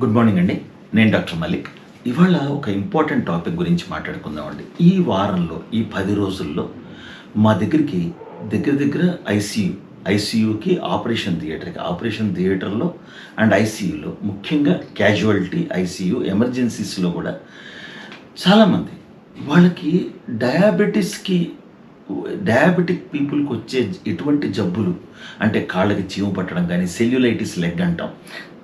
Good morning అండి. నేను doctor Malik. ఇవాళ ఒక ఇంపార్టెంట్ టాపిక్ గురించి మాట్లాడుకుందామండి. ఈ వారంలో ఈ పది రోజుల్లో మా దగ్గరికి దగ్గర దగ్గర ఐసీయూ ఐసీయూకి ఆపరేషన్ థియేటర్కి ఆపరేషన్ థియేటర్లో అండ్ ఐసీయూలో ముఖ్యంగా క్యాజువాలిటీ ఐసీయూ ఎమర్జెన్సీస్లో కూడా చాలామంది వాళ్ళకి డయాబెటీస్కి డయాబెటిక్ పీపుల్కి వచ్చే ఎటువంటి జబ్బులు అంటే కాళ్ళకి చీము పట్టడం కానీ సెల్యులైటిస్ లెగ్ అంటాం.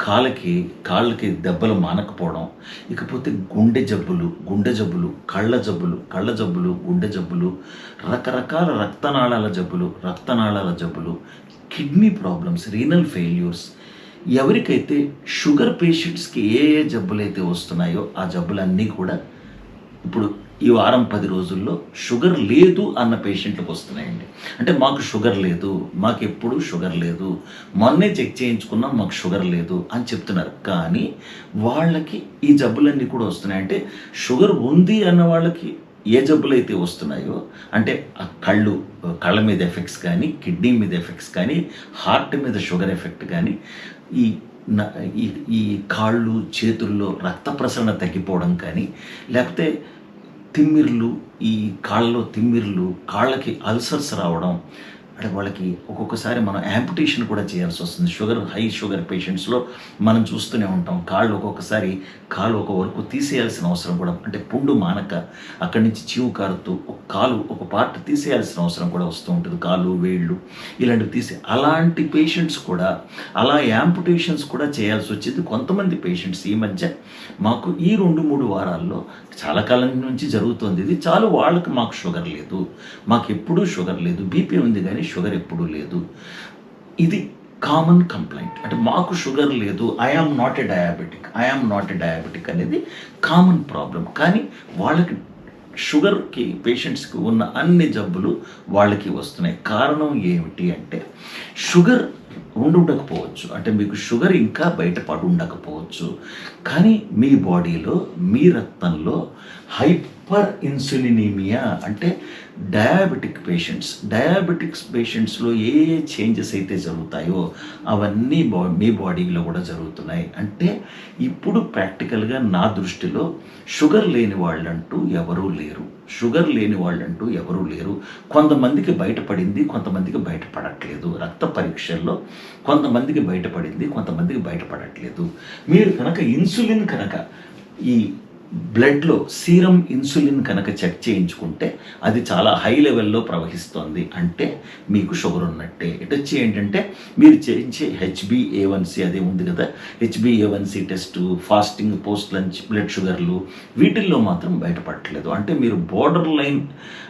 కాళ్ళకి కాళ్ళకి దెబ్బలు మానకపోవడం ఇకపోతే గుండె జబ్బులు గుండె జబ్బులు కళ్ళ జబ్బులు కళ్ళ జబ్బులు గుండె జబ్బులు రకరకాల రక్తనాళాల జబ్బులు రక్తనాళాల జబ్బులు కిడ్నీ ప్రాబ్లమ్స్ రీనల్ ఫెయిల్యూర్స్ ఎవరికైతే షుగర్ పేషెంట్స్కి ఏ ఏ జబ్బులు అయితే వస్తున్నాయో ఆ జబ్బులన్నీ కూడా ఇప్పుడు ఈ వారం పది రోజుల్లో షుగర్ లేదు అన్న పేషెంట్లకు వస్తున్నాయండి. అంటే మాకు షుగర్ లేదు మాకు ఎప్పుడు షుగర్ లేదు మొన్నే చెక్ చేయించుకున్నాం మాకు షుగర్ లేదు అని చెప్తున్నారు. కానీ వాళ్ళకి ఈ జబ్బులన్నీ కూడా వస్తున్నాయి. అంటే షుగర్ ఉంది అన్న వాళ్ళకి ఏ జబ్బులు అయితే వస్తున్నాయో అంటే ఆ కళ్ళు కళ్ళ మీద ఎఫెక్ట్స్ కానీ కిడ్నీ మీద ఎఫెక్ట్స్ కానీ హార్ట్ మీద షుగర్ ఎఫెక్ట్ కానీ ఈ ఈ కాళ్ళు చేతుల్లో రక్త ప్రసరణ తగ్గిపోవడం కానీ లేకపోతే తిమ్మిర్లు ఈ కాళ్ళలో తిమ్మిర్లు కాళ్ళకి అల్సర్స్ రావడం అంటే వాళ్ళకి ఒక్కొక్కసారి మనం యాంపుటేషన్ కూడా చేయాల్సి వస్తుంది. షుగర్ హై షుగర్ పేషెంట్స్లో మనం చూస్తూనే ఉంటాం. కాళ్ళు ఒక్కొక్కసారి కాలు ఒక వరకు తీసేయాల్సిన అవసరం కూడా అంటే పుండు మానక అక్కడి నుంచి చీవు కారుతూ ఒక కాలు ఒక పార్ట్ తీసేయాల్సిన అవసరం కూడా వస్తూ ఉంటుంది. కాళ్ళు వేళ్ళు ఇలాంటివి తీసే అలాంటి పేషెంట్స్ కూడా అలా యాంపుటేషన్స్ కూడా చేయాల్సి వచ్చింది. కొంతమంది పేషెంట్స్ ఈ మధ్య మాకు ఈ రెండు మూడు వారాల్లో చాలా కాలం నుంచి జరుగుతుంది. ఇది చాలు వాళ్ళకి మాకు షుగర్ లేదు. మాకు ఎప్పుడూ షుగర్ లేదు. బీపీ ఉంది కానీ షుగర్ ఎప్పుడూ లేదు. ఇది కామన్ కంప్లైంట్ అంటే మాకు షుగర్ లేదు I am not a diabetic I am not a diabetic అనేది కామన్ ప్రాబ్లం కానీ వాళ్ళకి షుగర్కి పేషెంట్స్కి ఉన్న అన్ని జబ్బులు వాళ్ళకి వస్తున్నాయి. కారణం ఏమిటి అంటే షుగర్ ఉండకపోవచ్చు. అంటే మీకు షుగర్ ఇంకా బయటపడి ఉండకపోవచ్చు. కానీ మీ బాడీలో మీ రక్తంలో హైపర్ ఇన్సులినీమియా అంటే డయాబెటిక్ పేషెంట్స్. డయాబెటిక్స్ పేషెంట్స్లో ఏ ఏ చేంజెస్ అయితే జరుగుతాయో అవన్నీ బా మీ బాడీలో కూడా జరుగుతున్నాయి. అంటే ఇప్పుడు ప్రాక్టికల్గా నా దృష్టిలో షుగర్ లేని వాళ్ళంటూ ఎవరూ లేరు. షుగర్ లేని వాళ్ళంటూ ఎవరూ లేరు. కొంతమందికి బయటపడింది కొంతమందికి బయటపడట్లేదు. రక్త పరీక్షల్లో కొంతమందికి బయటపడింది కొంతమందికి బయటపడట్లేదు. మీరు కనుక ఇన్సులిన్ కనుక ఈ బ్లడ్లో సీరం ఇన్సులిన్ కనుక చెక్ చేయించుకుంటే అది చాలా హై లెవెల్లో ప్రవహిస్తోంది. అంటే మీకు షుగర్ ఉన్నట్టే. ఇటు వచ్చి ఏంటంటే మీరు చేయించే H B A one C అదే ఉంది కదా. H B A one C test fasting post lunch blood షుగర్లు వీటిల్లో మాత్రం బయటపడట్లేదు. అంటే మీరు బోర్డర్ లైన్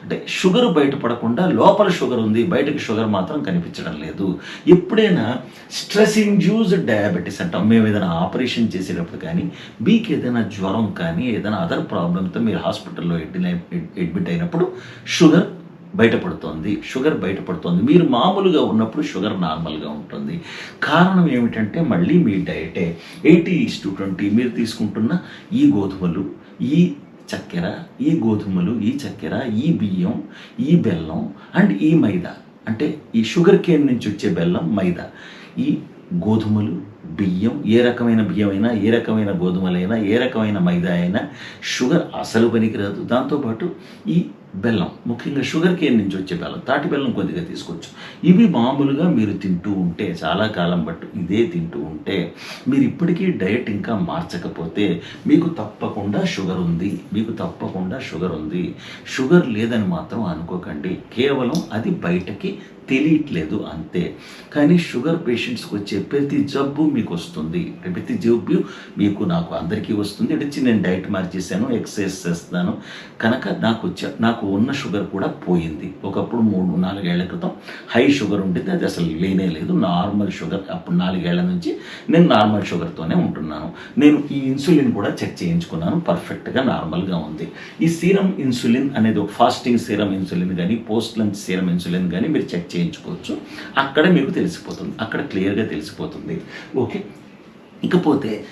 అంటే షుగర్ బయటపడకుండా లోపల షుగర్ ఉంది బయటకు షుగర్ మాత్రం కనిపించడం లేదు. ఎప్పుడైనా స్ట్రెస్ ఇండ్యూస్డ్ డయాబెటీస్ అంటాం. మేము ఏదైనా ఆపరేషన్ చేసేటప్పుడు కానీ మీకు ఏదైనా జ్వరం కానీ ఏదైనా అదర్ ప్రాబ్లంతో మీరు హాస్పిటల్లో అడ్మిట్ అయినప్పుడు షుగర్ బయటపడుతోంది. షుగర్ బయటపడుతోంది. మీరు మామూలుగా ఉన్నప్పుడు షుగర్ నార్మల్గా ఉంటుంది. కారణం ఏమిటంటే మళ్ళీ మీ డయటే ఎయిటీ ఈస్ టు ట్వంటీ మీరు తీసుకుంటున్న ఈ గోధుమలు ఈ చక్కెర ఈ గోధుమలు ఈ చక్కెర ఈ బియ్యం ఈ బెల్లం అండ్ ఈ మైదా. అంటే ఈ షుగర్ కేన్ నుంచి వచ్చే బెల్లం మైదా. ఈ గోధుమలు బియ్యం ఏ రకమైన బియ్యం అయినా ఏ రకమైన గోధుమలైనా ఏ రకమైన మైదా అయినా షుగర్ అసలు పనికిరాదు. దాంతోపాటు ఈ బెల్లం ముఖ్యంగా షుగర్ కేన్ నుంచి వచ్చే బెల్లం తాటి బెల్లం కొద్దిగా తీసుకోవచ్చు. ఇవి మామూలుగా మీరు తింటూ ఉంటే చాలా కాలం బట్టు ఇదే తింటూ ఉంటే మీరు ఇప్పటికీ డయట్ ఇంకా మార్చకపోతే మీకు తప్పకుండా షుగర్ ఉంది. మీకు తప్పకుండా షుగర్ ఉంది. షుగర్ లేదని మాత్రం అనుకోకండి. కేవలం అది బయటకి తెలియట్లేదు అంతే. కానీ షుగర్ పేషెంట్స్కి వచ్చే ప్రతి జబ్బు మీకు వస్తుంది ప్రతి జబ్బు మీకు నాకు అందరికీ వస్తుంది. ఇటు వచ్చి నేను డైట్ మార్చేసాను ఎక్సర్సైజ్ చేస్తాను కనుక నాకు వచ్చే నాకు ఉన్న షుగర్ కూడా పోయింది. ఒకప్పుడు మూడు నాలుగేళ్ళ క్రితం హై షుగర్ ఉండేది. అది అసలు లేనే లేదు. నార్మల్ షుగర్ అప్పుడు నాలుగేళ్ళ నుంచి నేను నార్మల్ షుగర్తోనే ఉంటున్నాను. నేను ఈ ఇన్సులిన్ కూడా చెక్ చేయించుకున్నాను. పర్ఫెక్ట్గా నార్మల్గా ఉంది. ఈ సీరం ఇన్సులిన్ అనేది ఒక ఫాస్టింగ్ సీరం ఇన్సులిన్ కానీ పోస్ట్ లంచ్ సీరం ఇన్సులిన్ కానీ మీరు చెక్ చేయించుకోవచ్చు. అక్కడ మీకు తెలిసిపోతుంది. అక్కడ క్లియర్గా తెలిసిపోతుంది. ఓకే? ఇకపోతే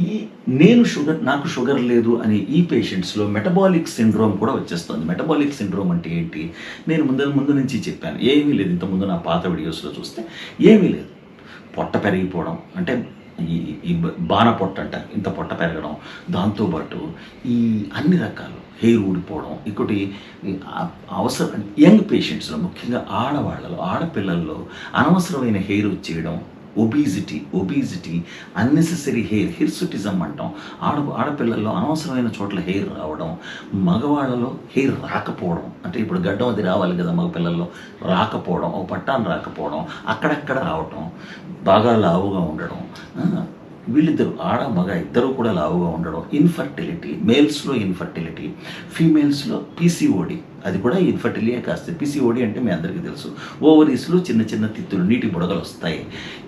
ఈ నేను షుగర్ నాకు షుగర్ లేదు అని ఈ పేషెంట్స్లో మెటబాలిక్ సిండ్రోమ్ కూడా వచ్చేస్తుంది. మెటబాలిక్ సిండ్రోమ్ అంటే ఏంటి? నేను ముందు ముందు నుంచి చెప్పాను. ఏమీ లేదు. ఇంతకుముందు నా పాత వీడియోస్లో చూస్తే ఏమీ లేదు. పొట్ట పెరిగిపోవడం అంటే ఈ ఈ బాణ పొట్ట అంట ఇంత పొట్ట పెరగడం దాంతోపాటు ఈ అన్ని రకాలు హెయిర్ ఊడిపోవడం ఇంకోటి అవసరం యంగ్ పేషెంట్స్లో ముఖ్యంగా ఆడవాళ్ళలో ఆడపిల్లల్లో అనవసరమైన హెయిర్ వచ్చేయడం obesity obesity unnecessary hair hirsutism అంటాం. ఆడ ఆడపిల్లల్లో అనవసరమైన చోట్ల హెయిర్ రావడం మగవాళ్ళలో హెయిర్ రాకపోవడం. అంటే ఇప్పుడు గడ్డం అది రావాలి కదా మగ పిల్లల్లో రాకపోవడం ఓ పట్టాన్ని రాకపోవడం అక్కడక్కడ రావటం బాగా లావుగా ఉండడం. వీళ్ళిద్దరు ఆడ మగ ఇద్దరు కూడా లావుగా ఉండడం. ఇన్ఫర్టిలిటీ మేల్స్లో ఇన్ఫర్టిలిటీ ఫీమేల్స్లో పీసీఓడి అది కూడా ఇన్ఫర్టిలియే కాస్త. పీసీఓడి అంటే మీ అందరికీ తెలుసు. ఓవరీస్లో చిన్న చిన్న తిత్తులు నీటి బుడగలు వస్తాయి.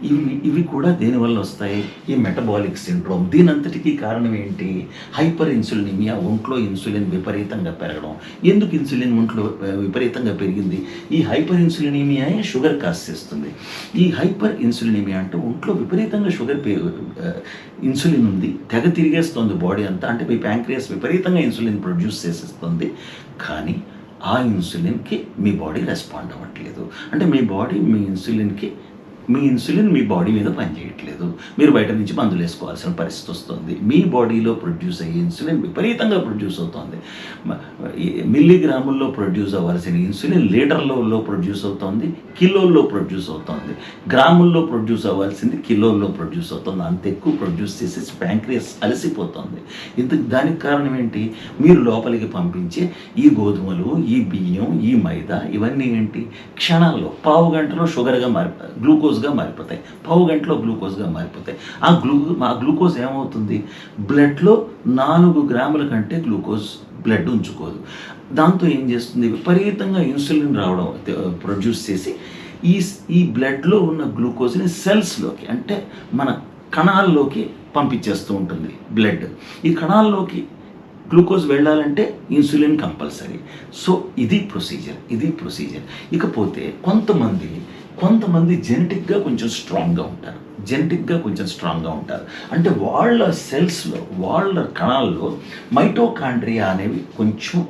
ఇవి ఇవి కూడా దేనివల్ల వస్తాయి? ఈ మెటబాలిక్ సిండ్రోమ్. దీనంతటికీ కారణం ఏంటి? హైపర్ ఇన్సులినిమియా ఒంట్లో ఇన్సులిన్ విపరీతంగా పెరగడం. ఎందుకు ఇన్సులిన్ ఒంట్లో విపరీతంగా పెరిగింది? ఈ హైపర్ ఇన్సులినిమియా షుగర్ కాస్ చేస్తుంది. ఈ హైపర్ ఇన్సులినిమియా అంటే ఒంట్లో విపరీతంగా షుగర్ పే ఇన్సులిన్ ఉంది. తెగ తిరిగేస్తుంది బాడీ అంతా. అంటే మీ ప్యాంక్రియాస్ విపరీతంగా ఇన్సులిన్ ప్రొడ్యూస్ చేసేస్తుంది. కానీ ఆ ఇన్సులిన్కి మీ బాడీ రెస్పాండ్ అవ్వట్లేదు. అంటే మీ బాడీ మీ ఇన్సులిన్కి మీ ఇన్సులిన్ మీ బాడీ మీద పనిచేయట్లేదు. మీరు బయట నుంచి మందులు వేసుకోవాల్సిన పరిస్థితి వస్తుంది. మీ బాడీలో ప్రొడ్యూస్ అయ్యే ఇన్సులిన్ విపరీతంగా ప్రొడ్యూస్ అవుతుంది. మిల్లీగ్రాముల్లో ప్రొడ్యూస్ అవ్వాల్సిన ఇన్సులిన్ లీటర్లలో ప్రొడ్యూస్ అవుతుంది కిలోల్లో ప్రొడ్యూస్ అవుతుంది. గ్రాముల్లో ప్రొడ్యూస్ అవ్వాల్సింది కిలోల్లో ప్రొడ్యూస్ అవుతుంది. అంత ఎక్కువ ప్రొడ్యూస్ చేసి ప్యాంక్రియస్ అలసిపోతుంది. ఇందుకు దానికి కారణం ఏంటి? మీరు లోపలికి పంపించే ఈ గోధుమలు ఈ బియ్యం ఈ మైదా ఇవన్నీ ఏంటి? క్షణాల్లో పావు గంటలో షుగర్గా మారి గ్లూకోజ్గా మారిపోతాయి. పావు గంటలో గ్లూకోజ్గా మారిపోతాయి. ఆ గ్లూ ఆ గ్లూకోజ్ ఏమవుతుంది? బ్లడ్లో నాలుగు గ్రాముల కంటే గ్లూకోజ్ బ్లడ్ ఉంచుకోదు. దాంతో ఏం చేస్తుంది? విపరీతంగా ఇన్సులిన్ రావడం ప్రొడ్యూస్ చేసి ఈ ఈ బ్లడ్లో ఉన్న గ్లూకోజ్ని సెల్స్లోకి అంటే మన కణాల్లోకి పంపించేస్తూ ఉంటుంది బ్లడ్. ఈ కణాల్లోకి గ్లూకోజ్ వెళ్ళాలంటే ఇన్సులిన్ కంపల్సరీ. సో ఇది ప్రొసీజర్ ఇది ప్రొసీజర్. ఇకపోతే కొంతమంది కొంతమంది జెనెటిక్గా కొంచెం స్ట్రాంగ్గా ఉంటారు. జెనెటిక్గా కొంచెం స్ట్రాంగ్గా ఉంటారు. అంటే వాళ్ళ సెల్స్లో వాళ్ళ కణాల్లో మైటోకాండ్రియా అనేవి కొంచెం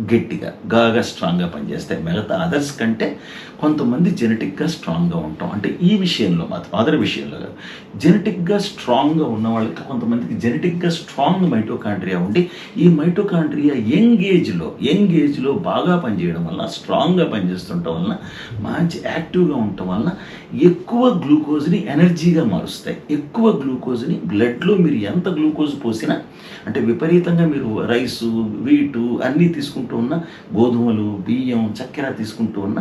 గట్టిగా గాగా స్ట్రాంగ్గా పనిచేస్తాయి మిగతా అదర్స్ కంటే కొంతమంది జెనెటిక్గా స్ట్రాంగ్గా ఉంటాం. అంటే ఈ విషయంలో మాత్రం అదర్ విషయంలో కాదు. జెనెటిక్గా స్ట్రాంగ్గా ఉన్న వాళ్ళకి కొంతమందికి జెనెటిక్గా స్ట్రాంగ్ మైటోకాండ్రియా ఉండి ఈ మైటోకాండ్రియా యంగ్ ఏజ్లో యంగ్ ఏజ్లో బాగా పనిచేయడం వల్ల స్ట్రాంగ్గా పనిచేస్తుండటం వలన మంచి యాక్టివ్గా ఉండటం వలన ఎక్కువ గ్లూకోజ్ని ఎనర్జీగా మారుస్తాయి. ఎక్కువ గ్లూకోజ్ని బ్లడ్లో మీరు ఎంత గ్లూకోజ్ పోసినా అంటే విపరీతంగా మీరు రైసు వీటు అన్నీ తీసుకుంటారు తీసుకుంటూ ఉన్న గోధుమలు బియ్యం చక్కెర తీసుకుంటూ ఉన్న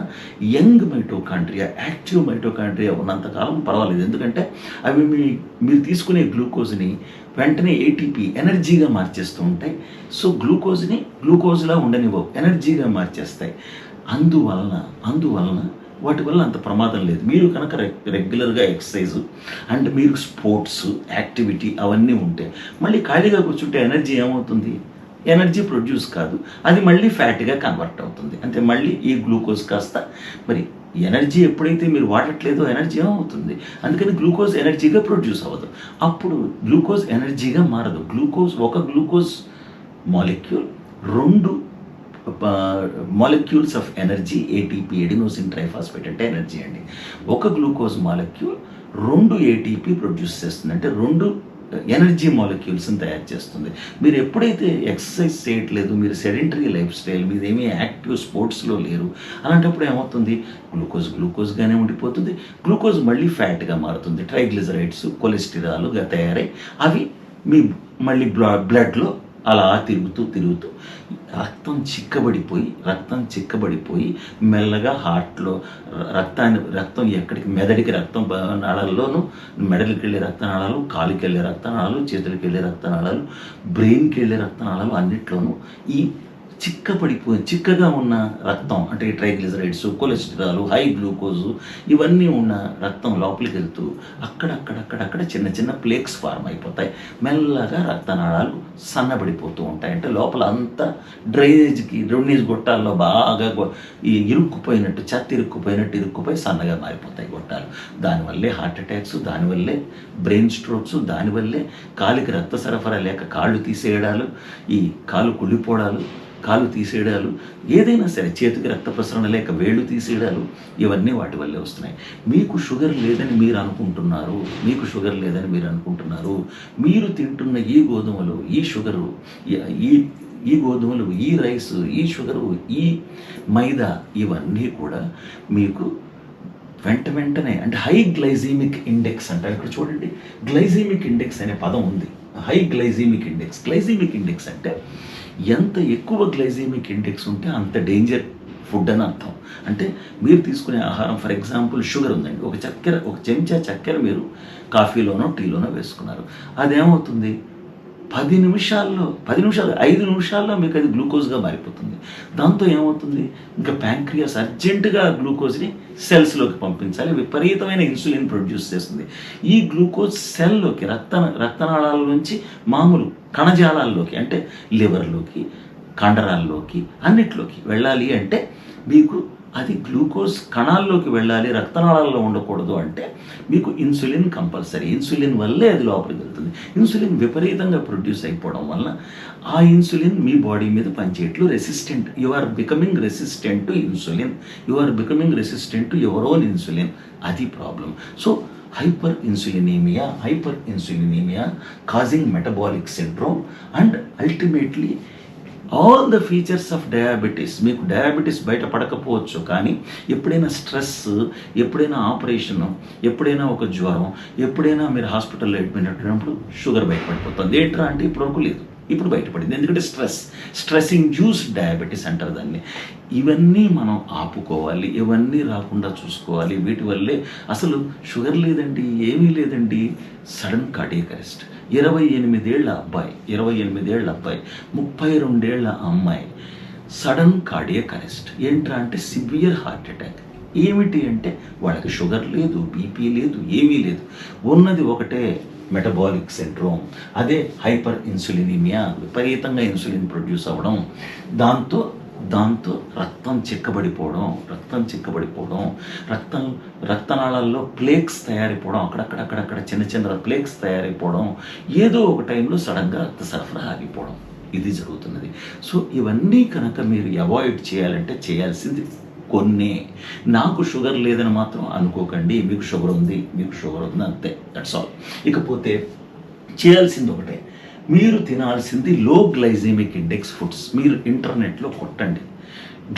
యంగ్ మైటోకాండ్రియా యాక్టివ్ మైటోకాండ్రియా ఉన్నంతకాలం పర్వాలేదు. ఎందుకంటే అవి మీ మీరు తీసుకునే గ్లూకోజ్ని వెంటనే ఏటీపీ ఎనర్జీగా మార్చేస్తూ ఉంటాయి. సో గ్లూకోజ్ని గ్లూకోజ్లా ఉండనివ్వవు ఎనర్జీగా మార్చేస్తాయి. అందువలన అందువలన వాటి వల్ల అంత ప్రమాదం లేదు. మీరు కనుక రెగ్యులర్గా ఎక్సర్సైజ్ అండ్ మీరు స్పోర్ట్స్ యాక్టివిటీ అవన్నీ ఉంటే మళ్ళీ ఖాళీగా కూర్చుంటే ఎనర్జీ ఏమవుతుంది? ఎనర్జీ ప్రొడ్యూస్ కాదు. అది మళ్ళీ ఫ్యాట్గా కన్వర్ట్ అవుతుంది. అంటే మళ్ళీ ఈ గ్లూకోజ్ కాస్త మరి ఎనర్జీ ఎప్పుడైతే మీరు వాడట్లేదో ఎనర్జీ ఏమవుతుంది? అందుకని గ్లూకోజ్ ఎనర్జీగా ప్రొడ్యూస్ అవ్వదు. అప్పుడు గ్లూకోజ్ ఎనర్జీగా మారదు. గ్లూకోజ్ ఒక గ్లూకోజ్ మాలిక్యూల్ రెండు molecules of energy ATP adenosine triphosphate అంటే ఎనర్జీ అండి. ఒక గ్లూకోజ్ మాలిక్యూల్ రెండు ఏటీపీ ప్రొడ్యూస్ చేస్తుంది. అంటే రెండు ఎనర్జీ మాలిక్యూల్స్ని తయారు చేస్తుంది. మీరు ఎప్పుడైతే ఎక్సర్సైజ్ చేయట్లేదు మీరు సెడెంటరీ లైఫ్ స్టైల్ మీరు ఏమీ యాక్టివ్ స్పోర్ట్స్లో లేరు అలాంటప్పుడు ఏమవుతుంది? గ్లూకోజ్ గ్లూకోజ్గానే ఉండిపోతుంది. గ్లూకోజ్ మళ్ళీ ఫ్యాట్గా మారుతుంది. ట్రైగ్లిజరైడ్స్ కొలెస్టిరాల్గా తయారై అవి మీ మళ్ళీ బ్లా బ్లడ్లో అలా తిరుగుతూ తిరుగుతూ రక్తం చిక్కబడిపోయి రక్తం చిక్కబడిపోయి మెల్లగా హార్ట్లో రక్తాన్ని రక్తం ఎక్కడికి మెదడికి రక్తం నాళాల్లోనూ మెడలికి వెళ్ళే రక్తనాళాలు కాలుకి వెళ్ళే రక్తనాళాలు చేతులకి వెళ్ళే రక్తనాళాలు బ్రెయిన్కి వెళ్ళే రక్తనాళాలు అన్నిట్లోనూ ఈ చిక్కపడిపోయి చిక్కగా ఉన్న రక్తం అంటే ట్రైగ్లిజరైడ్స్ కొలెస్ట్రాల్ హై గ్లూకోజు ఇవన్నీ ఉన్న రక్తం లోపలికి వెళ్తూ అక్కడక్కడక్కడక్కడ చిన్న చిన్న ప్లేక్స్ ఫార్మ్ అయిపోతాయి. మెల్లగా రక్తనాళాలు సన్నబడిపోతూ ఉంటాయి. అంటే లోపల అంతా డ్రైనేజ్కి డ్రైనేజ్ గొట్టాల్లో బాగా ఈ ఇరుక్కుపోయినట్టు చెత్త ఇరుక్కుపోయినట్టు ఇరుక్కుపోయి సన్నగా మారిపోతాయి గొట్టాలు. దానివల్లే హార్ట్ అటాక్స్ దానివల్లే బ్రెయిన్ స్ట్రోక్స్ దానివల్లే కాలికి రక్త సరఫరా లేక కాళ్ళు తీసేయడాలు ఈ కాలు కుళ్ళిపోవడాలు కాలు తీసేయడాలు ఏదైనా సరే చేతికి రక్త ప్రసరణ లేక వేళ్ళు తీసేయడాలు ఇవన్నీ వాటి వల్లే వస్తున్నాయి. మీకు షుగర్ లేదని మీరు అనుకుంటున్నారు మీకు షుగర్ లేదని మీరు అనుకుంటున్నారు మీరు తింటున్న ఈ గోధుమలు ఈ షుగరు ఈ- ఈ గోధుమలు ఈ రైస్ ఈ షుగరు ఈ మైదా ఇవన్నీ కూడా మీకు వెంట వెంటనే అంటే హై గ్లైజీమిక్ ఇండెక్స్ అంటారు. ఇక్కడ చూడండి గ్లైజీమిక్ ఇండెక్స్ అనే పదం ఉంది. High glycemic index. Glycemic index అంటే ఎంత ఎక్కువ గ్లైజీమిక్ ఇండెక్స్ ఉంటే అంత డేంజర్ ఫుడ్ అని అర్థం. అంటే మీరు తీసుకునే ఆహారం ఫర్ ఎగ్జాంపుల్ షుగర్ ఉందండి. ఒక చక్కెర ఒక చెంచా చక్కెర మీరు కాఫీలోనో టీలోనో వేసుకున్నారు. అదేమవుతుంది? పది నిమిషాల్లో పది నిమిషాలు ఐదు నిమిషాల్లో మీకు అది గ్లూకోజ్గా మారిపోతుంది. దాంతో ఏమవుతుంది? ఇంకా ప్యాంక్రియాస్ అర్జెంటుగా గ్లూకోజ్ని సెల్స్లోకి పంపించాలి విపరీతమైన ఇన్సులిన్ ప్రొడ్యూస్ చేస్తుంది. ఈ గ్లూకోజ్ సెల్లోకి రక్త రక్తనాళాల నుంచి మామూలు కణజాలాల్లోకి అంటే లివర్లోకి కండరాల్లోకి అన్నిట్లోకి వెళ్ళాలి అంటే మీకు అది గ్లూకోజ్ కణాల్లోకి వెళ్ళాలి రక్తనాళాల్లో ఉండకూడదు అంటే మీకు ఇన్సులిన్ కంపల్సరీ. ఇన్సులిన్ వల్లే అది లోపలికి వెళ్తుంది. ఇన్సులిన్ విపరీతంగా ప్రొడ్యూస్ అయిపోవడం వలన ఆ ఇన్సులిన్ మీ బాడీ మీద పనిచేయట్లు resistant. You are becoming resistant to insulin you are becoming resistant to your own insulin అది problem so hyper insulinemia hyper insulinemia causing metabolic syndrome and ultimately all the features of diabetes మీకు diabetes బయట పడకపోవచ్చు కానీ ఎప్పుడైనా stress ఎప్పుడైనా operation ఎప్పుడైనా ఒక జ్వరం ఎప్పుడైనా మీరు హాస్పిటల్లో అడ్మిట్ అయినప్పుడు షుగర్ బయటపడిపోతుంది. ఏంట్రా అంటే ఇప్పటివరకు లేదు. ఇప్పుడు బయటపడింది. ఎందుకంటే స్ట్రెస్ స్ట్రెస్ జ్యూస్ డయాబెటీస్ అంటారు దాన్ని. ఇవన్నీ మనం ఆపుకోవాలి. ఇవన్నీ రాకుండా చూసుకోవాలి. వీటి వల్లే అసలు షుగర్ లేదండి ఏమీ లేదండి. సడన్ కార్డియక్ అరెస్ట్ ఇరవై ఎనిమిదేళ్ళ అబ్బాయి ఇరవై ఎనిమిదేళ్ళ అబ్బాయి ముప్పై రెండేళ్ళ అమ్మాయి సడన్ కార్డియక్ అరెస్ట్. ఏంట్రా అంటే సివియర్ హార్ట్ అటాక్. ఏమిటి అంటే వాళ్ళకి షుగర్ లేదు బీపీ లేదు ఏమీ లేదు. ఉన్నది ఒకటే మెటబాలిక్ సిండ్రోమ్. అదే హైపర్ ఇన్సులినిమియా విపరీతంగా ఇన్సులిన్ ప్రొడ్యూస్ అవ్వడం. దాంతో దాంతో రక్తం చిక్కబడిపోవడం రక్తం చిక్కబడిపోవడం రక్తం రక్తనాళాల్లో ప్లేక్స్ తయారైపోవడం అక్కడక్కడక్కడక్కడ చిన్న చిన్న ప్లేక్స్ తయారైపోవడం ఏదో ఒక టైంలో సడన్గా రక్త సరఫరా ఆగిపోవడం. ఇది జరుగుతున్నది. సో ఇవన్నీ కనుక మీరు అవాయిడ్ చేయాలంటే చేయాల్సింది కొన్ని. నాకు షుగర్ లేదని మాత్రం అనుకోకండి. మీకు షుగర్ ఉంది మీకు షుగర్ ఉంది అంతే. దట్స్ ఆల్ ఇకపోతే చేయాల్సింది ఒకటే. మీరు తినాల్సింది లో గ్లైజెమిక్ ఇండెక్స్ ఫుడ్స్ మీరు ఇంటర్నెట్లో కొట్టండి.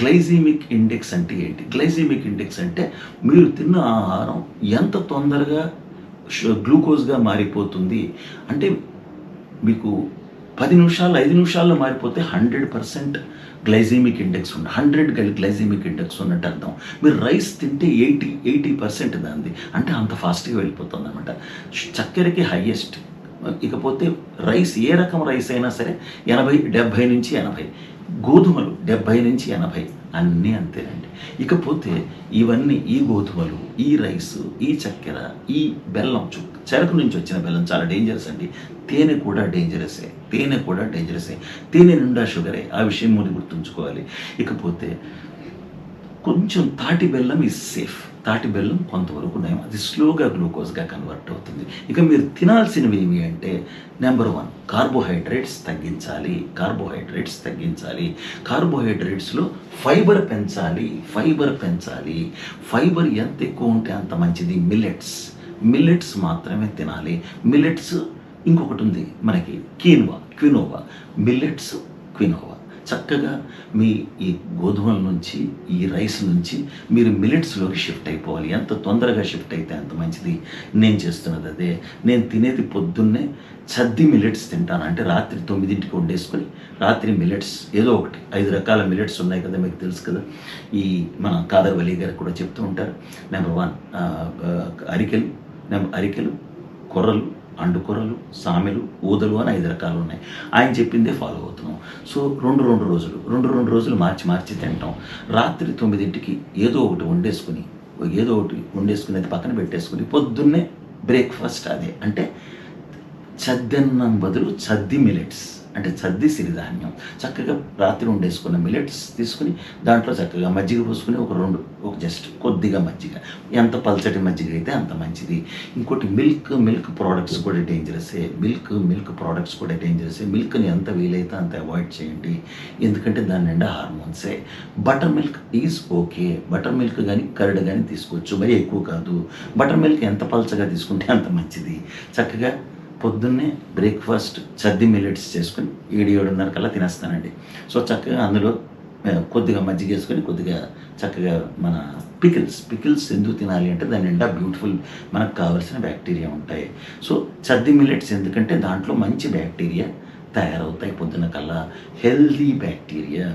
గ్లైజెమిక్ ఇండెక్స్ అంటే ఏంటి? గ్లైజెమిక్ ఇండెక్స్ అంటే మీరు తిన్న ఆహారం ఎంత తొందరగా గ్లూకోజ్గా మారిపోతుంది. అంటే మీకు పది నిమిషాలు ఐదు నిమిషాల్లో మారిపోతే హండ్రెడ్ పర్సెంట్ గ్లైజెమిక్ ఇండెక్స్ ఉన్న హండ్రెడ్ గ్లైజెమిక్ ఇండెక్స్ ఉన్నట్టు అర్థం. మీరు రైస్ తింటే ఎయిటీ ఎయిటీ పర్సెంట్ దాంది అంటే అంత ఫాస్ట్గా వెళ్ళిపోతుంది అనమాట చక్కెరకి హయ్యెస్ట్ ఇకపోతే రైస్ ఏ రకం రైస్ అయినా సరే ఎనభై డెబ్భై నుంచి ఎనభై. గోధుమలు డెబ్భై నుంచి ఎనభై. అన్నీ అంతేనండి. ఇకపోతే ఇవన్నీ ఈ గోధుమలు ఈ రైస్ ఈ చక్కెర ఈ బెల్లం చు చెరకు నుంచి వచ్చిన బెల్లం చాలా డేంజరస్ అండి. తేనె కూడా డేంజరసే తేనె కూడా డేంజరసే తేనె నిండా షుగరే ఆ విషయం ముందు గుర్తుంచుకోవాలి. ఇకపోతే కొంచెం తాటి బెల్లం ఈజ్ సేఫ్ తాటి బెల్లం కొంతవరకు నయం. అది స్లోగా గ్లూకోజ్గా కన్వర్ట్ అవుతుంది. ఇక మీరు తినాల్సినవి ఏమి అంటే నెంబర్ వన్ కార్బోహైడ్రేట్స్ తగ్గించాలి. కార్బోహైడ్రేట్స్ తగ్గించాలి. కార్బోహైడ్రేట్స్లో ఫైబర్ పెంచాలి. ఫైబర్ పెంచాలి. ఫైబర్ ఎంత ఎక్కువ ఉంటే అంత మంచిది? మిల్లెట్స్. మిల్లెట్స్ మాత్రమే తినాలి. మిల్లెట్స్ ఇంకొకటి ఉంది మనకి కీన్వా క్వినోవా. Millets quinoa. చక్కగా మీ ఈ గోధుమల నుంచి ఈ రైస్ నుంచి మీరు మిల్లెట్స్లోకి షిఫ్ట్ అయిపోవాలి. ఎంత తొందరగా షిఫ్ట్ అయితే అంత మంచిది. నేను చేస్తున్నది అదే. నేను తినేది పొద్దున్నే చద్ది మిల్లెట్స్ తింటాను. అంటే రాత్రి తొమ్మిదింటికి వండేసుకొని రాత్రి మిల్లెట్స్ ఏదో ఒకటి. ఐదు రకాల మిలెట్స్ ఉన్నాయి కదా మీకు తెలుసు కదా. ఈ మన కాదర్ వలీ గారు కూడా చెప్తూ ఉంటారు. నెంబర్ వన్ అరికెలు. నెంబర్ అరికెలు కొర్రలు అండుకొరలు సామెలు ఊదలు అని ఐదు రకాలు ఉన్నాయి. ఆయన చెప్పిందే ఫాలో అవుతున్నాం. సో రెండు రెండు రోజులు రెండు రెండు రోజులు మార్చి మార్చి తింటాం. రాత్రి తొమ్మిదింటికి ఏదో ఒకటి వండేసుకుని ఏదో ఒకటి వండేసుకుని అది పక్కన పెట్టేసుకుని పొద్దున్నే బ్రేక్ఫాస్ట్ అదే. అంటే చద్దన్నం బదులు చద్ది మిలెట్స్ అంటే సద్ది సిరిధాన్యం చక్కగా రాత్రి వండేసుకున్న మిలెట్స్ తీసుకుని దాంట్లో చక్కగా మజ్జిగ పోసుకుని ఒక రెండు ఒక జస్ట్ కొద్దిగా మజ్జిగ. ఎంత పల్చటి మజ్జిగ అయితే అంత మంచిది. ఇంకోటి మిల్క్ మిల్క్ ప్రోడక్ట్స్ కూడా డేంజరసే మిల్క్ మిల్క్ ప్రోడక్ట్స్ కూడా డేంజరసే మిల్క్ని ఎంత వీలైతే అంత అవాయిడ్ చేయండి. ఎందుకంటే దాని నిండా హార్మోన్సే butter milk is okay. Butter milk కానీ కర్డ్ కానీ తీసుకోవచ్చు. మరి ఎక్కువ కాదు. బటర్ మిల్క్ ఎంత పల్చగా తీసుకుంటే అంత మంచిది. చక్కగా పొద్దున్నే బ్రేక్ఫాస్ట్ సద్ది మిల్లెట్స్ చేసుకుని ఏడు ఏడున్నర కల్లా తినేస్తానండి. సో చక్కగా అందులో కొద్దిగా మజ్జిగ వేసుకొని కొద్దిగా చక్కగా మన పికిల్స్ పికిల్స్ ఎందుకు తినాలి అంటే దాని నిండా బ్యూటిఫుల్ మనకు కావాల్సిన బ్యాక్టీరియా ఉంటాయి. సో సద్ది మిల్లెట్స్ ఎందుకంటే దాంట్లో మంచి బ్యాక్టీరియా తయారవుతాయి పొద్దున కల్లా. Healthy bacteria.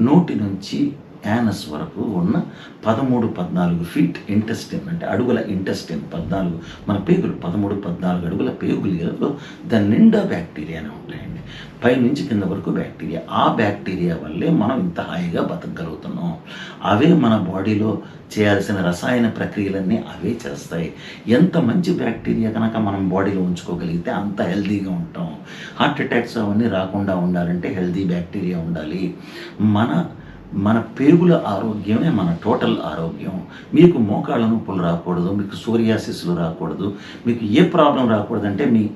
నోటి నుంచి యానస్ వరకు ఉన్న పదమూడు పద్నాలుగు ఫీట్ ఇంటెస్టిన్ అంటే అడుగుల ఇంటెస్టిన్ పద్నాలుగు మన పేగులు పదమూడు పద్నాలుగు అడుగుల పేగులలో దాని నిండా బ్యాక్టీరియానే ఉంటాయండి. పైనుంచి కింద వరకు బ్యాక్టీరియా ఆ బ్యాక్టీరియా వల్లే మనం ఇంత హాయిగా బతకగలుగుతున్నాం. అవే మన బాడీలో చేయాల్సిన రసాయన ప్రక్రియలన్నీ అవే చేస్తాయి. ఎంత మంచి బ్యాక్టీరియా కనుక మనం బాడీలో ఉంచుకోగలిగితే అంత హెల్దీగా ఉంటాం. హార్ట్ అటాక్స్ అవన్నీ రాకుండా ఉండాలంటే హెల్దీ బ్యాక్టీరియా ఉండాలి. మన మన పేగుల ఆరోగ్యమే మన టోటల్ ఆరోగ్యం. మీకు మోకాళ్ళ నొప్పులు రాకూడదు మీకు సోరియాసిస్లు రాకూడదు మీకు ఏ ప్రాబ్లం రాకూడదంటే మీ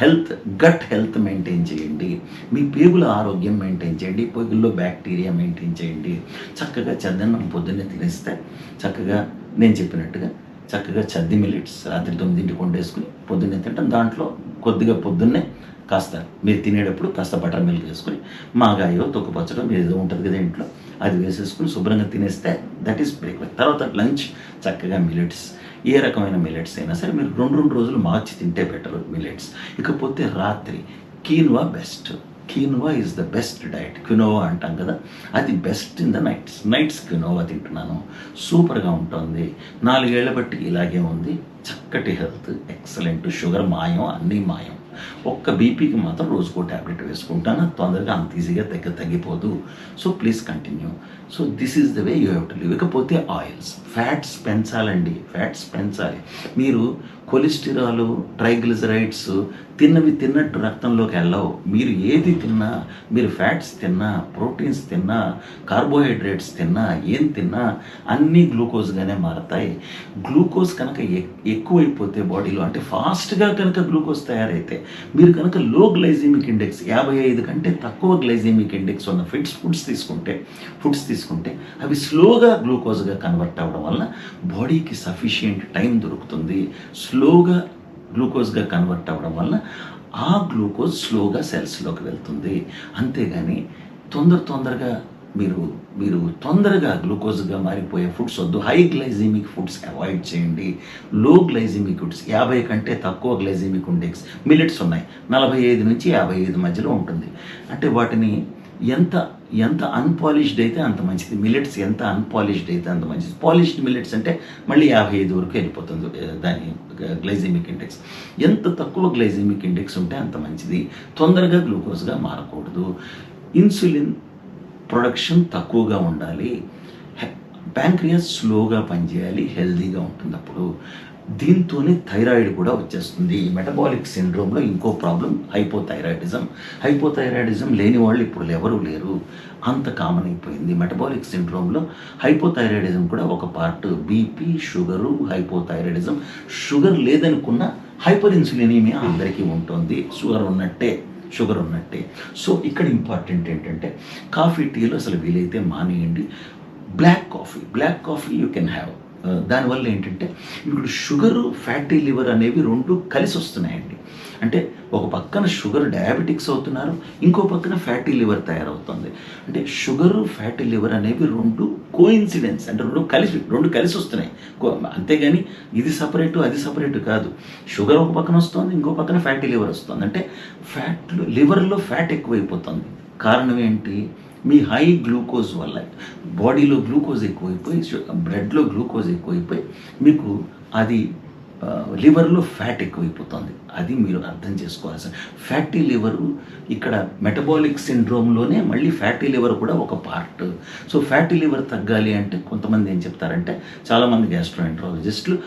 హెల్త్ గట్ హెల్త్ మెయింటైన్ చేయండి. మీ పేగుల ఆరోగ్యం మెయింటైన్ చేయండి పేగుల్లో బ్యాక్టీరియా మెయింటైన్ చేయండి. చక్కగా చద్దన్నం పొద్దున్నే తినేస్తే చక్కగా నేను చెప్పినట్టుగా చక్కగా చద్ది మిల్లెట్స్ రాత్రి తొమ్మిదింటికి వండేసుకుని పొద్దున్నే తింటాం. దాంట్లో కొద్దిగా పొద్దున్నే కాస్త మీరు తినేటప్పుడు కాస్త బటర్ మిల్క్ వేసుకుని మాగాయో తొక్కుపచ్చడో మీరు ఏదో ఉంటుంది కదా ఇంట్లో అది వేసేసుకుని శుభ్రంగా తినేస్తే దట్ ఈస్ బ్రేక్ఫాస్ట్ తర్వాత లంచ్ చక్కగా మిల్లెట్స్ ఏ రకమైన మిల్లెట్స్ అయినా సరే మీరు రెండు రెండు రోజులు మార్చి తింటే బెటర్ మిల్లెట్స్ ఇకపోతే రాత్రి quinoa best quinoa is the best diet quinoa అంటాం కదా అది best in the nights nights quinoa తింటున్నాను. సూపర్గా ఉంటుంది. నాలుగేళ్ళ బట్టి ఇలాగే ఉంది. చక్కటి హెల్త్ ఎక్సలెంట్ షుగర్ మాయం అన్నీ మాయం. ఒక్క బీపీకి మాత్రం రోజుకో ట్యాబ్లెట్ వేసుకుంటాను. తొందరగా అంత ఈజీగా తగ్గ తగ్గిపోదు. So please continue. So this is the way you have to live. ఇకపోతే ఆయిల్స్. ఫ్యాట్స్ పెంచాలండి. ఫ్యాట్స్ పెంచాలి. మీరు కొలెస్టిరాల్ ట్రైగ్లిజరైడ్స్ తిన్నవి తిన్నట్టు రక్తంలోకి వెళ్ళవు. మీరు ఏది తిన్నా మీరు ఫ్యాట్స్ తిన్నా ప్రోటీన్స్ తిన్నా కార్బోహైడ్రేట్స్ తిన్నా ఏం తిన్నా అన్నీ గ్లూకోజ్గానే మారతాయి. గ్లూకోజ్ కనుక ఎక్కువైపోతే బాడీలో అంటే ఫాస్ట్గా కనుక గ్లూకోజ్ తయారైతే మీరు కనుక లో గ్లైజెమిక్ ఇండెక్స్ యాభై ఐదు కంటే తక్కువ గ్లైజెమిక్ ఇండెక్స్ ఉన్న ఫిట్స్ ఫుడ్స్ తీసుకుంటే ఫుడ్స్ తీసుకుంటే అవి స్లోగా గ్లూకోజ్గా కన్వర్ట్ అవ్వడం వల్ల బాడీకి సఫిషియంట్ టైం దొరుకుతుంది. స్లోగా గ్లూకోజ్గా కన్వర్ట్ అవ్వడం వల్ల ఆ గ్లూకోజ్ స్లోగా సెల్స్లోకి వెళ్తుంది. అంతేగాని తొందర తొందరగా మీరు మీరు తొందరగా గ్లూకోజ్గా మారిపోయే ఫుడ్స్ వద్దు. హై గ్లైజెమిక్ ఫుడ్స్ అవాయిడ్ చేయండి. లో గ్లైజెమిక్ ఫుడ్స్ యాభై కంటే తక్కువ గ్లైజెమిక్ ఇండెక్స్ మిల్లెట్స్ ఉన్నాయి. నలభై ఐదు నుంచి యాభై ఐదు మధ్యలో ఉంటుంది. అంటే వాటిని ఎంత ఎంత అన్పాలిష్డ్ అయితే అంత మంచిది. మిల్లెట్స్ ఎంత అన్పాలిష్డ్ అయితే అంత మంచిది. పాలిష్డ్ మిల్లెట్స్ అంటే మళ్ళీ యాభై ఐదు వరకు వెళ్ళిపోతుంది దాని గ్లైజెమిక్ ఇండెక్స్ ఎంత తక్కువ గ్లైజెమిక్ ఇండెక్స్ ఉంటే అంత మంచిది. తొందరగా గ్లూకోజ్గా మారకూడదు. ఇన్సులిన్ ప్రొడక్షన్ తక్కువగా ఉండాలి. ప్యాంక్రియాస్ స్లోగా పనిచేయాలి హెల్దీగా ఉంటుంది అప్పుడు దీంతోనే థైరాయిడ్ కూడా వచ్చేస్తుంది. ఈ మెటబాలిక్ సిండ్రోమ్లో ఇంకో ప్రాబ్లం హైపోథైరాయిడిజం హైపోథైరాయిడిజం లేని వాళ్ళు ఇప్పుడు ఎవరు లేరు. అంత కామన్ అయిపోయింది. మెటబాలిక్ సిండ్రోమ్లో హైపోథైరాయిడిజం కూడా ఒక part BP sugar hypothyroidism sugar లేదనుకున్న hyper insulinemia అందరికీ ఉంటుంది. షుగర్ ఉన్నట్టే షుగర్ ఉన్నట్టే. సో ఇక్కడ ఇంపార్టెంట్ ఏంటంటే కాఫీ టీలో అసలు వీలైతే మానేయండి. Black coffee black coffee you can have దానివల్ల ఏంటంటే ఇప్పుడు షుగరు ఫ్యాటీ లివర్ అనేవి రెండు కలిసి వస్తున్నాయండి. అంటే ఒక పక్కన షుగర్ డయాబెటిక్స్ అవుతున్నారు ఇంకో పక్కన ఫ్యాటీ లివర్ తయారవుతుంది. అంటే షుగరు ఫ్యాటీ లివర్ అనేవి రెండు కోఇన్సిడెన్స్ అంటే రెండు కలిసి రెండు కలిసి వస్తున్నాయి. కో- అంతేగాని ఇది సపరేటు అది సపరేటు కాదు. షుగర్ ఒక పక్కన వస్తుంది ఇంకో పక్కన ఫ్యాటీ లివర్ వస్తుంది. అంటే ఫ్యాట్ లివర్లో ఫ్యాట్ ఎక్కువైపోతుంది. కారణం ఏంటి? మీ హై గ్లూకోజ్ వల్ల బాడీలో గ్లూకోజ్ ఎక్కువైపోయి బ్లడ్లో గ్లూకోజ్ ఎక్కువైపోయి మీకు అది లివర్లో ఫ్యాట్ ఎక్కువైపోతుంది. అది మీరు అర్థం చేసుకోవాలి సార్ ఫ్యాటీ లివరు ఇక్కడ మెటబాలిక్ సిండ్రోమ్లోనే మళ్ళీ ఫ్యాటీ లివర్ కూడా ఒక పార్ట్. సో ఫ్యాటీ లివర్ తగ్గాలి అంటే కొంతమంది ఏం చెప్తారంటే చాలామంది గ్యాస్ట్రోఎంట్రాలజిస్టులు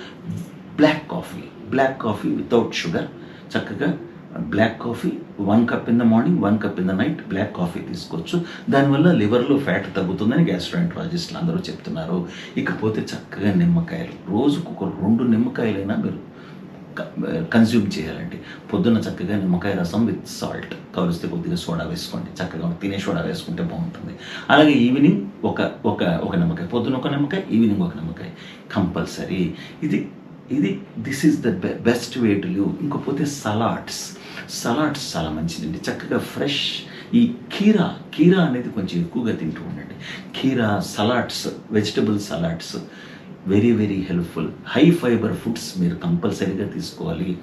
black coffee black coffee without sugar. చక్కగా black coffee one cup in the morning one cup in the night black coffee తీసుకోవచ్చు. దానివల్ల లివర్లో ఫ్యాట్ తగ్గుతుందని గ్యాస్ట్రాంట్రాలజిస్టులు అందరూ చెప్తున్నారు. ఇకపోతే చక్కగా నిమ్మకాయలు. రోజుకు ఒక రెండు నిమ్మకాయలైనా మీరు కన్జ్యూమ్ చేయాలండి. పొద్దున్న చక్కగా నిమ్మకాయ రసం విత్ సాల్ట్ కలిస్తే కొద్దిగా సోడా వేసుకోండి. చక్కగా తినే సోడా వేసుకుంటే బాగుంటుంది. అలాగే ఈవినింగ్ ఒక ఒక ఒక నిమ్మకాయ. పొద్దున ఒక నిమ్మకాయ ఈవినింగ్ ఒక నిమ్మకాయ. కంపల్సరీ. ఇది ఇది this is the best way to live ఇంకపోతే సలాడ్స్. సలాడ్స్ చాలా మంచిదండి. చక్కగా ఫ్రెష్ ఈ కీరా కీరా అనేది కొంచెం ఎక్కువగా తింటూ ఉండండి. కీరా salads vegetable salads very very helpful high fibre foods మీరు కంపల్సరీగా తీసుకోవాలి.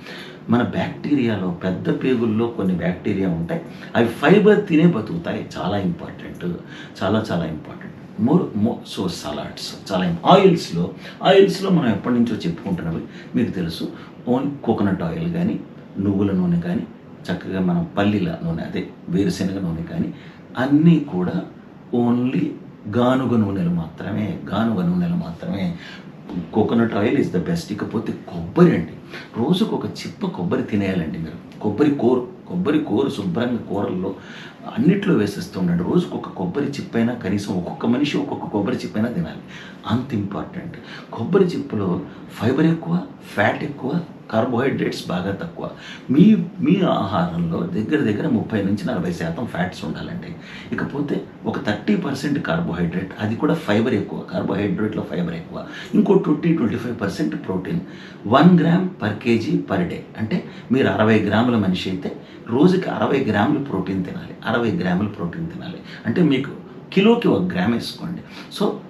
మన బ్యాక్టీరియాలో పెద్ద పేగుల్లో కొన్ని బ్యాక్టీరియా ఉంటాయి. అవి ఫైబర్ తినే బతుకుతాయి. చాలా ఇంపార్టెంట్. చాలా చాలా ఇంపార్టెంట్. మోర్ మో సో సలాడ్స్ చాలా ఆయిల్స్లో ఆయిల్స్లో మనం ఎప్పటి నుంచో చెప్పుకుంటున్నవి. మీకు తెలుసు ఓన్ కోకోనట్ ఆయిల్ కానీ నువ్వుల నూనె కానీ చక్కగా మనం పల్లీల నూనె అదే వేరుశనగ నూనె కానీ అన్నీ కూడా ఓన్లీ గానుగ నూనెలు మాత్రమే గానుగ నూనెలు మాత్రమే. Coconut oil is the best ఇకపోతే కొబ్బరి అండి. రోజుకు ఒక చిప్ప కొబ్బరి తినేయాలండి మీరు. కొబ్బరి కూర కొబ్బరి కూర శుభ్రంగా కూరల్లో అన్నిట్లో వేసేస్తూ ఉండండి రోజుకు ఒక కొబ్బరి చిప్పైనా కనీసం ఒక్కొక్క మనిషి ఒక్కొక్క కొబ్బరి చిప్పైనా తినాలి. అంత ఇంపార్టెంట్ కొబ్బరి చిప్పలో ఫైబర్ ఎక్కువ ఫ్యాట్ ఎక్కువ కార్బోహైడ్రేట్స్ బాగా తక్కువ. మీ మీ ఆహారంలో దగ్గర దగ్గర ముప్పై నుంచి నలభై శాతం ఫ్యాట్స్ ఉండాలండి. ఇకపోతే ఒక థర్టీ పర్సెంట్ కార్బోహైడ్రేట్ అది కూడా ఫైబర్ ఎక్కువ కార్బోహైడ్రేట్లో ఫైబర్ ఎక్కువ. ఇంకో twenty twenty five percent protein one gram per KG per day. అంటే మీరు అరవై గ్రాముల మనిషి అయితే రోజుకి అరవై గ్రాములు ప్రోటీన్ తినాలి. అరవై గ్రాములు ప్రోటీన్ తినాలి. అంటే మీకు కిలోకి ఒక గ్రామ్ వేసుకోండి. సో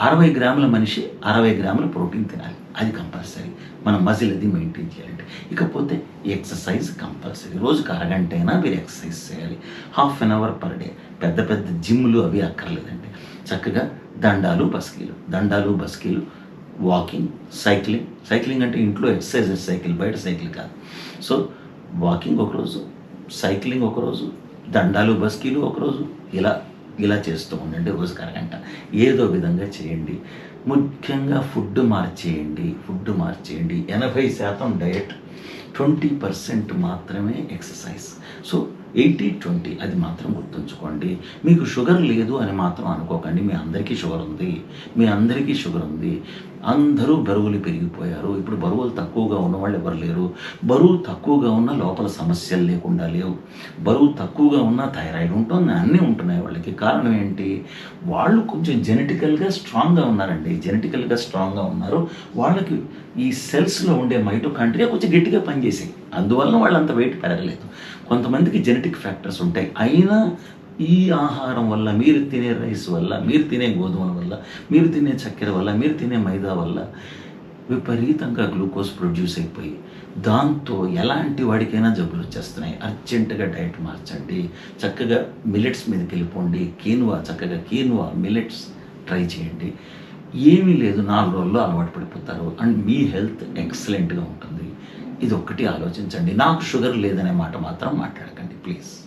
అరవై గ్రాముల మనిషి అరవై గ్రాముల ప్రోటీన్ తినాలి. అది కంపల్సరీ. మన మజిల్ అది మెయింటైన్ చేయాలంటే. ఇకపోతే ఎక్సర్సైజ్ కంపల్సరీ. రోజుకి అరగంట అయినా మీరు ఎక్సర్సైజ్ చేయాలి. Half an hour per day. పెద్ద పెద్ద జిమ్లు అవి అక్కర్లేదండి. చక్కగా దండాలు బస్కీలు. దండాలు బస్కీలు వాకింగ్ సైక్లింగ్. సైక్లింగ్ అంటే ఇంట్లో ఎక్సర్సైజ్ సైకిల్ బయట సైకిల్ కాదు. సో వాకింగ్ ఒకరోజు సైక్లింగ్ ఒకరోజు దండాలు బస్కీలు ఒకరోజు ఇలా ఇలా చేస్తూ ఉండండి రోజుకి అరగంట. ఏదో విధంగా చేయండి. ముఖ్యంగా ఫుడ్ మార్చేయండి ఫుడ్ మార్చేయండి. ఎనభై శాతం డయట్ ట్వంటీ పర్సెంట్ మాత్రమే ఎక్సర్సైజ్. సో ఎయిటీ ట్వంటీ అది మాత్రం గుర్తుంచుకోండి. మీకు షుగర్ లేదు అని మాత్రం అనుకోకండి. మీ అందరికీ షుగర్ ఉంది. మీ అందరికీ షుగర్ ఉంది. అందరూ బరువులు పెరిగిపోయారు. ఇప్పుడు బరువులు తక్కువగా ఉన్న వాళ్ళు ఎవరు లేరు. బరువు తక్కువగా ఉన్న లోపల సమస్యలు లేకుండా లేవు. బరువు తక్కువగా ఉన్న థైరాయిడ్ ఉంటుంది అన్నీ ఉంటున్నాయి వాళ్ళకి. కారణం ఏంటి? వాళ్ళు కొంచెం జెనెటికల్గా స్ట్రాంగ్గా ఉన్నారండి. జెనెటికల్గా స్ట్రాంగ్గా ఉన్నారు. వాళ్ళకి ఈ సెల్స్లో ఉండే మైటోకాంట్రియా కొంచెం గట్టిగా పనిచేసాయి. అందువల్ల వాళ్ళు అంత వెయిట్ పెరగలేదు. కొంతమందికి జెనెటిక్ ఫ్యాక్టర్స్ ఉంటాయి. అయినా ఈ ఆహారం వల్ల మీరు తినే రైస్ వల్ల మీరు తినే గోధుమల వల్ల మీరు తినే చక్కెర వల్ల మీరు తినే మైదా వల్ల విపరీతంగా గ్లూకోజ్ ప్రొడ్యూస్ అయిపోయి దాంతో ఎలాంటి వాడికైనా జబ్బులు వచ్చేస్తున్నాయి. అర్జెంటుగా డైట్ మార్చండి. చక్కగా మిలెట్స్ మీదకి వెళ్ళిపోండి. కీనువా చక్కగా కీన్వా మిలెట్స్ ట్రై చేయండి. ఏమీ లేదు నాలుగు రోజుల్లో అలవాటు పడిపోతారు. అండ్ మీ హెల్త్ ఎక్సలెంట్గా ఉంటుంది. ఇది ఒక్కటి ఆలోచించండి. నాకు షుగర్ లేదనే మాట మాత్రం మాట్లాడకండి ప్లీజ్.